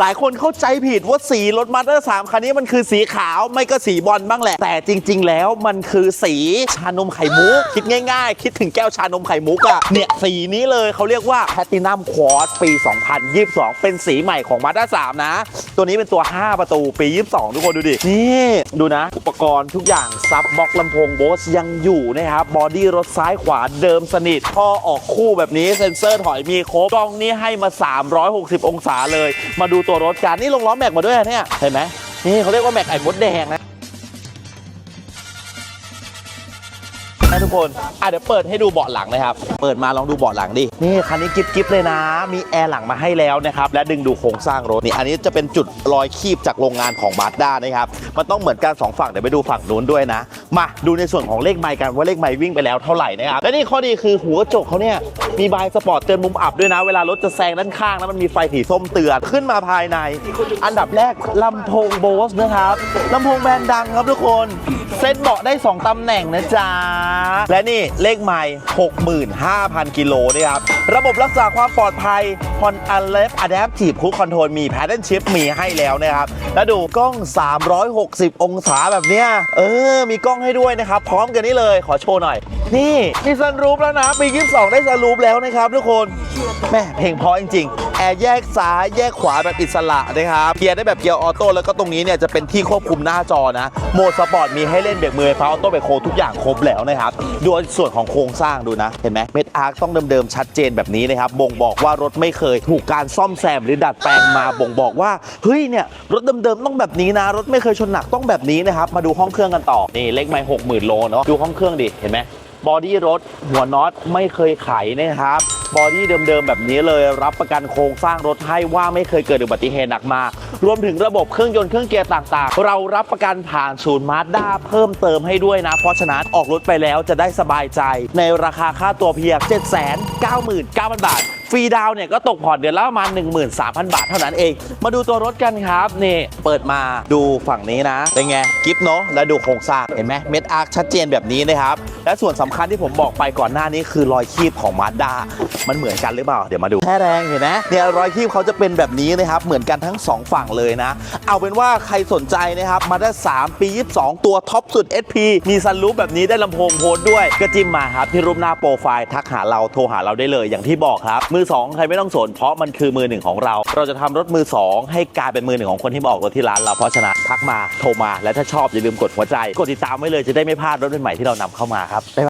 หลายคนเข้าใจผิดว่าสีรถมาสเตอร์สามคันนี้มันคือสีขาวไม่ก็สีบอลบ้างแหละ แต่จริง ๆ แล้วมันคือสีชานมไข่มุก คิดง่ายๆ คิดถึงแก้วชานมไข่มุกอะเนี่ยสีนี้เลยเขาเรียกว่าแพ t ตินัมควอ r ปี 2022 เป็นสีใหม่ของมาสเตอร์สามนะ ตัวนี้เป็นตัว 5 ประตูปี 22 ทุกคนดูดิ นี่ดูนะ อุปกรณ์ทุกอย่างซับบล็อกลำโพงโบสยังอยู่นะครับบอดี้รถซ้ายขวาเดิมสนิทพอออกคู่แบบนี้เซ็นเซอร์ถอยมีครบกล้องนี้ให้มา 360 องศาเลย มาดูตัวรถกันนี่ลงล้อแม็กมาด้วยนะเนี่ยเห็นไหมนี่เขาเรียกว่าแม็กไอ้มดแดงนะ นะทุกคนอะเดี๋ยวเปิดให้ดูเบาะหลังนะครับ เปิดมาลองดูเบาะหลังดิ นี่คันนี้กิ๊บกิ๊บเลยนะ มีแอร์หลังมาให้แล้วนะครับ และดึงดูโครงสร้างรถนี่ อันนี้จะเป็นจุดรอยคีบจากโรงงานของมาสด้านะครับ มันต้องเหมือนกันสองฝั่งเดี๋ยวไปดูฝั่งนู้นด้วยนะ มาดูในส่วนของเลขไมล์กันว่าเลขไมล์วิ่งไปแล้วเท่าไหร่นะครับ และนี่ข้อดีคือหัวกระจกเขาเนี่ยมีบายสปอร์ตเตือนมุมอับด้วยนะ เวลารถจะแซงด้านข้างแล้วมันมีไฟสีส้มเตือนขึ้นมาภายใน อันดับแรกลำโพงโบสนะครับลำโพงแบรนด์ดังครับทุกคนเซ็ตเบาะได้ 2ตำแหน่งนะจ๊ะและนี่เลขไมล์65,000 กิโลนะครับ ระบบรักษาความปลอดภัย Hon a l e f Adaptive Cruise Control มี Pattern Shift มีให้แล้วนะครับ แล้วดูกล้อง 360 องศาแบบเนี้ย เออ มีกล้องให้ด้วยนะครับ พร้อมกันนี้เลย ขอโชว์หน่อยนี่มีซันรูปแล้วนะ ปี22ได้ซันรูปแล้วนะครับทุกคนแม่เพลงเพราะจริงๆ แอร์แยกซ้ายแยกขวาแบบอิสระนะครับเกียร์ได้แบบเกียร์ออโต้แล้วก็ตรงนี้เนี่ยจะเป็นที่ควบคุมหน้าจอนะ โหมดสปอร์ตมีให้เล่นเบรกมือไฟฟ้าออโต้เบรกโคทุกอย่างครบแล้วนะครับดูส่วนของโครงสร้างดูนะ เห็นไหมเม็ดอาร์คต้องเดิมๆชัดเจนแบบนี้นะครับบ่งบอกว่ารถไม่เคยถูกการซ่อมแซมหรือดัดแปลงมาบ่งบอกว่าเฮ้ยเนี่ยรถเดิมๆต้องแบบนี้นะ รถไม่เคยชนหนักต้องแบบนี้นะครับมาดูห้องเครื่องกันต่อนี่เลขไม่หกหมื่นโลเนาะดูห้องเครื่องดิเห็นไหม บอดี้รถหัวน็อตไม่เคยไขนะครับบอดี้เดิมๆแบบนี้เลยรับประกันโครงสร้างรถให้ว่าไม่เคยเกิดอุบัติเหตุหนักมารวมถึงระบบเครื่องยนต์เครื่องเกียร์ต่างๆ เรารับประกันผ่านศูนย์มาสด้าเพิ่มเติมให้ด้วยนะ เพราะฉะนั้นออกรถไปแล้วจะได้สบายใจ ในราคาค่าตัวเพียง 799,000 บาท ฟรีดาวน์เนี่ยก็ตกผ่อนเดือนละประมาณ 13,000 บาทเท่านั้นเอง มาดูตัวรถกันครับนี่เปิดมาดูฝั่งนี้นะ เป็นไงกิฟต์เนาะแล้วดูโครงสร้างเห็นไหมเม็ดอาร์คชัดเจนแบบนี้นะครับ และส่วนสำคัญที่ผมบอกไปก่อนหน้านี้คือรอยคีบของมาด้ามันเหมือนกันหรือเปล่า เดี๋ยวมาดูแค่แรงเห็นไหมเนี่ยรอยคีบเขาจะเป็นแบบนี้นะครับ เหมือนกันทั้งสองฝั่งเลยนะ เอาเป็นว่าใครสนใจนะครับมาด้า3ปี22 ตัวท็อปสุด SP มีซันรูฟแบบนี้ได้ลำโพงโพสด้วยก็จิ้มมาครับที่รูปหน้าโปรไฟล์ทักหาเราโทรหาเราได้เลยอย่างที่บอกครับมือ2ใครไม่ต้องสนเพราะมันคือมือหนึ่งของเรา เราจะทำรถมือ2ให้กลายเป็นมือหนึ่งของคนที่มาออกรถที่ร้านเราเพราะฉะนั้นทักมาโทรมาและถ้าชอบอย่าลืมกดหัวใจ กดติดตามไว้เลยจะได้ไม่พลาดรถใหม่ที่เรานำเข้ามาครับ